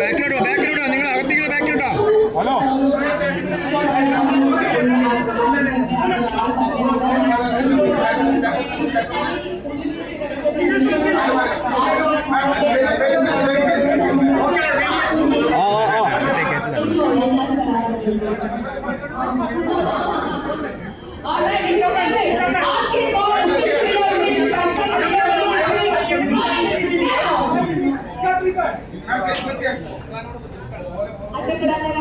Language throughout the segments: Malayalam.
ബാക്കിലോട്ടോ ബാക്കിലോട്ടോ നിങ്ങൾ അകത്തേക്ക് ബാക്കിലോട്ടോ ഹലോ ಅದಕ್ಕಡಲಗ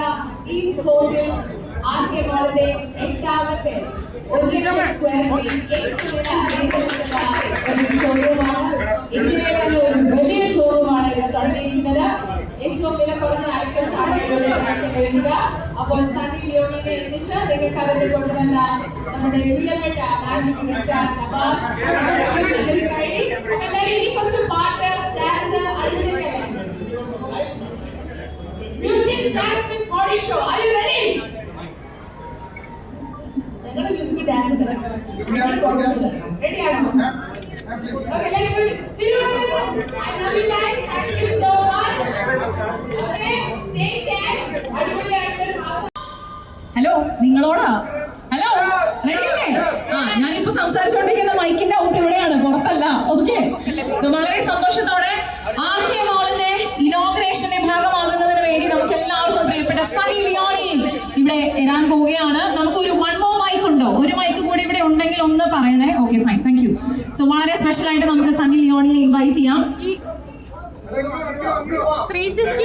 ಈಸ್ ಹೋಟೆಲ್ ಆರ್ಕೆ ಮಾಡದೆ ಎಂಟಾಗುತ್ತೆ ಒಜಿನ ಸ್ಕ್ವೇರ್ ಫೀಟ್ 8 ಲಕ್ಷ ಒಂದು ಶೋರೂಮ್ ഐറ്റംസ് ആണ് ഇവിടെ നിങ്ങൾക്ക് ലഭിക്കുക അപ്പോൾ സണ്ണി ലിയോണിനെ എത്തിച്ച് നിങ്ങൾക്ക് അവരുടെ കൊണ്ടുവന്ന നമ്മുടെ പ്രിയപ്പെട്ട മാനേജ്മെന്റ് നവാസ് എല്ലാവരും ഇനി കുറച്ച് പാട്ട് dance അടിച്ചിരിക്കല്ലേ Music Jasmine Body Show. Are you ready? ഞങ്ങളുടെ മ്യൂസിക് ഡാൻസ് റെഡി ആണോ Okay, let's do this. I love you guys. Thank you so much. Hello നിങ്ങളോടാ? Hello റെഡിയല്ലേ? ആ ഞാനിപ്പോ സംസാരിച്ചുകൊണ്ടിരിക്കുന്ന മൈക്കിന്റെ ഔട്ട് ഇവിടെയാണ് പുറത്തല്ല ഓക്കെ വളരെ സന്തോഷത്തോടെ ആർ കെ മോളിന്റെ ഇനോഗ്രേഷന്റെ ഭാഗമാകുന്നതിന് വേണ്ടി നമുക്ക് എല്ലാവർക്കും പ്രിയപ്പെട്ട സനി ലിയോണി ഇവിടെ എരാൻ പോവുകയാണ്. നമുക്ക് ഒരു വൺ മോ മൈക്ക് ഉണ്ടോ? ഒരു മൈക്ക് കൂടി ഇവിടെ ഉണ്ടെങ്കിൽ ഒന്ന് പറയണേ. Okay fine thank you so വളരെ സ്പെഷ്യൽ ആയിട്ട് നമുക്ക് സണ്ണി ലിയോണിയെ ഇൻവൈറ്റ് ചെയ്യാം.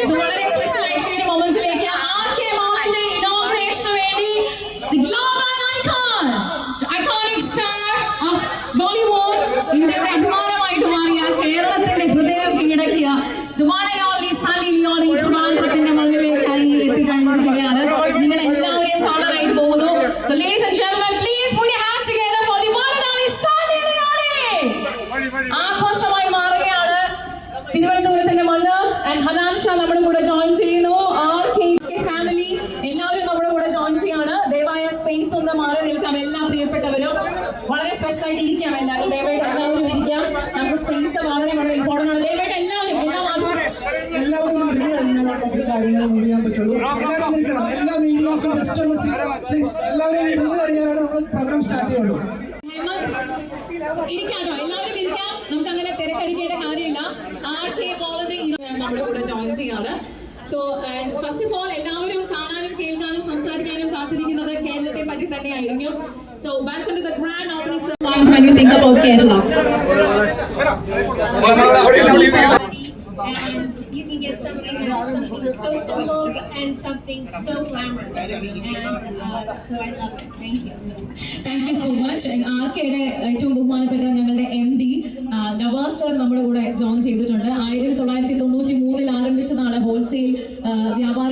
So, വളരെ the global icon, iconic star of Bollywood, ഇന്ത്യയുടെ അഭിമാനമായിട്ട് മാറിയ കേരളത്തിന്റെ ഹൃദയം കീഴടക്കിയ the one and only Sunny Leone ട്രിവാൻഡ്രത്തിന്റെ മണ്ണിലേക്കായി എത്തിക്കഴിഞ്ഞിരിക്കുകയാണ്. നിങ്ങൾ എല്ലാവരെയും കാണാനായിട്ട് പോകുന്നു. So ladies and gentlemen please put your hands together for the one and only Sunny Leone ആഘോഷമായി മാറുകയാണ്. തിരുവനന്തപുരത്തിന്റെ മണ്ണ് ആൻഡ് ഹനാൻ ഷാ നമ്മുടെ കൂടെ ജോയിൻ ചെയ്യുന്നു ആർ കെ ഫാമിലി എല്ലാവരും നമ്മുടെ കൂടെ ജോയിൻ ചെയ്യാണ് ദയവായ സ്പേസ് ഒന്ന് മാറി നിൽക്കാം എല്ലാ പ്രിയപ്പെട്ടവരും സ്പെഷ്യൽ ആയിട്ട് ഇരിക്കാം എല്ലാവരും. ദയവായിട്ട് എല്ലാവരും ഇരിക്കാം. നമുക്ക് സ്പേസ് വളരെ വളരെ ഇമ്പോർട്ടന്റ് ആണ്. ദയവായിട്ട് എല്ലാവരും എല്ലാവരും റിവ്യൂ കഴിഞ്ഞാൽ നമുക്ക് കാര്യങ്ങൾ മൂവ് ചെയ്യാൻ പറ്റുള്ളൂ. എല്ലാവരും ഇരിക്കണം. എല്ലാ മീഡിയാസും ജസ്റ്റ് ഒന്ന് പ്ലീസ് എല്ലാവരും ഇരുന്ന് കഴിഞ്ഞാലാണ് നമ്മൾ പ്രോഗ്രാം സ്റ്റാർട്ട് ചെയ്യുള്ളൂ. ഇരിക്കാട്ടോ. എല്ലാവരും ഇരിക്കാം. നമുക്ക് അങ്ങനെ തിരക്കടിക്കേണ്ട കാര്യമില്ല. ആർ കെ നമ്മുടെ കൂടെ ജോയിൻ ചെയ്യാണ്. സോ ഫസ്റ്റ് ഓഫ് ഓൾ എല്ലാവരും കാണാനും കേൾക്കാനും സംസാരിക്കാനും കാത്തിരിക്കുന്നത് കേരളത്തെ പറ്റി തന്നെയായിരിക്കും. So welcome to the grand opening ceremony when you think about Kerala. and you can get something that's something so simple and something so glamorous. And uh, so I love it. Thank you. Thank you so much R കെയുടെ ഏറ്റവും ബഹുമാനപ്പെട്ട ഞങ്ങളുടെ എം ഡി നവാസ് സർ നമ്മുടെ കൂടെ ജോയിൻ ചെയ്തിട്ടുണ്ട് ആയിരത്തി തൊള്ളായിരത്തി തൊണ്ണൂറ്റി മൂന്നിൽ ആരംഭിച്ചതാണ് ഹോൾസെയിൽ വ്യാപാര